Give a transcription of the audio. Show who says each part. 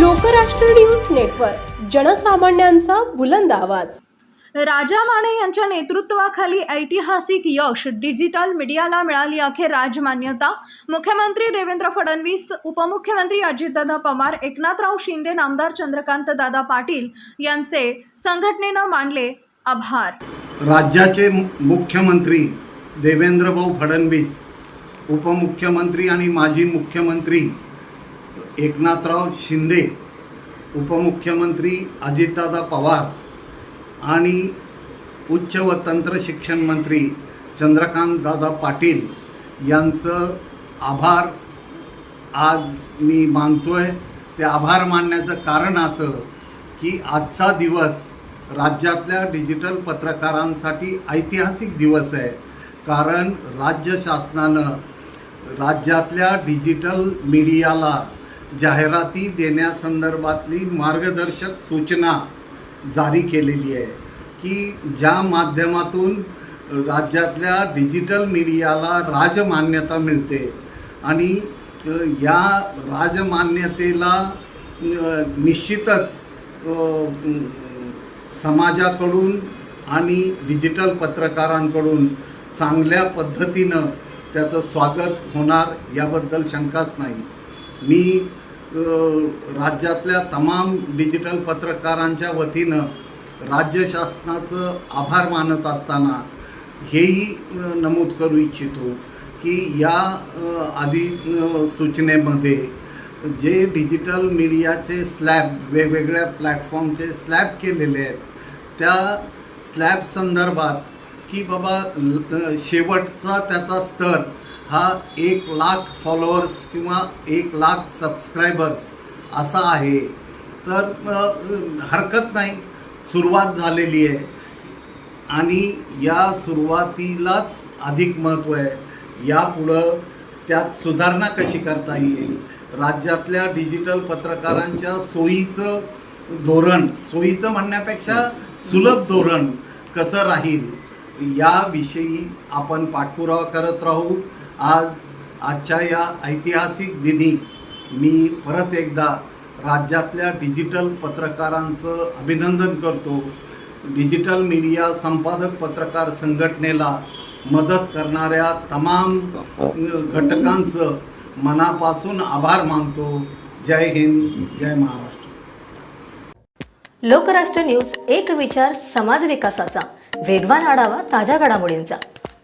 Speaker 1: Lokrashtra news network जनसामान्यांचा बुलंद आवाज.
Speaker 2: राजा माने यांच्या नेतृत्वाखाली ऐतिहासिक यश डिजिटल मीडियाला मिळाली अखेर राजमान्यता. मुख्यमंत्री देवेंद्र फडणवीस उपमुख्यमंत्री अजितदादा पवार एकनाथराव शिंदे नामदार चंद्रकांत दादा पाटील यांचे संघटनेनं मानले आभार.
Speaker 3: राज्याचे मु- मुख्यमंत्री देवेंद्रभाऊ फडणवीस उपमुख्यमंत्री आणि माजी मुख्यमंत्री एकनाथराव शिंदे उपमुख्यमंत्री अजितदादा पवार आणि उच्च व तंत्र शिक्षण मंत्री चंद्रकांत दादा पाटील यांचं आभार आज मी मानतो आहे ते आभार मानण्याचं कारण असं की आजचा दिवस राज्यातल्या डिजिटल पत्रकारांसाठी ऐतिहासिक दिवस आहे. कारण राज्य शासनानं राज्यातल्या डिजिटल मीडियाला जाहिराती देण्यासंदर्भातली मार्गदर्शक सूचना जारी केलेली आहे की ज्या माध्यमातून राज्यातल्या डिजिटल मीडियाला राजमान्यता मिळते आणि या राजमान्यतेला निश्चितच समाजाकडून आणि डिजिटल पत्रकारांकडून चांगल्या पद्धतीनं त्याचं स्वागत होणार याबद्दल शंकाच नाही. मी राज्यातल्या तमाम डिजिटल पत्रकारांच्या वतीनं राज्य शासनाचं आभार मानत असताना हेही नमूद करू इच्छितो की या आधी सूचनेमध्ये जे डिजिटल मीडियाचे स्लॅब वेगवेगळ्या प्लॅटफॉर्मचे स्लॅब केलेले आहेत त्या स्लॅब संदर्भात की बाबा ल- शेवटचा त्याचा स्तर हा एक लाख फॉलोअर्स किंवा एक लाख सबस्क्रायबर्स असा आहे. तर हरकत नाही. सुरुवात झालेली आहे. आणि या सुरुवातीलाच अधिक महत्त्व आहे. यापुढं त्यात सुधारणा कशी करता येईल? राज्यातल्या डिजिटल पत्रकारांच्या सोयीचं धोरण सोयीचं म्हणण्यापेक्षा सुलभ धोरण कसं राहील? याविषयी आपण पाठपुरावा करत राहू. आज आजच्या या ऐतिहासिक दिनी मी परत एकदा राज्यातल्या डिजिटल पत्रकारांचं अभिनंदन करतो. डिजिटल मीडिया संपादक पत्रकार संघटनेला मदत करणाऱ्या तमाम घटकांचं मनापासून आभार मानतो. जय हिंद जय महाराष्ट्र.
Speaker 4: लोकराष्ट्र न्यूज एक विचार समाज विकासाचा. वेगवान आढावा ताज्या घडामोडींचा.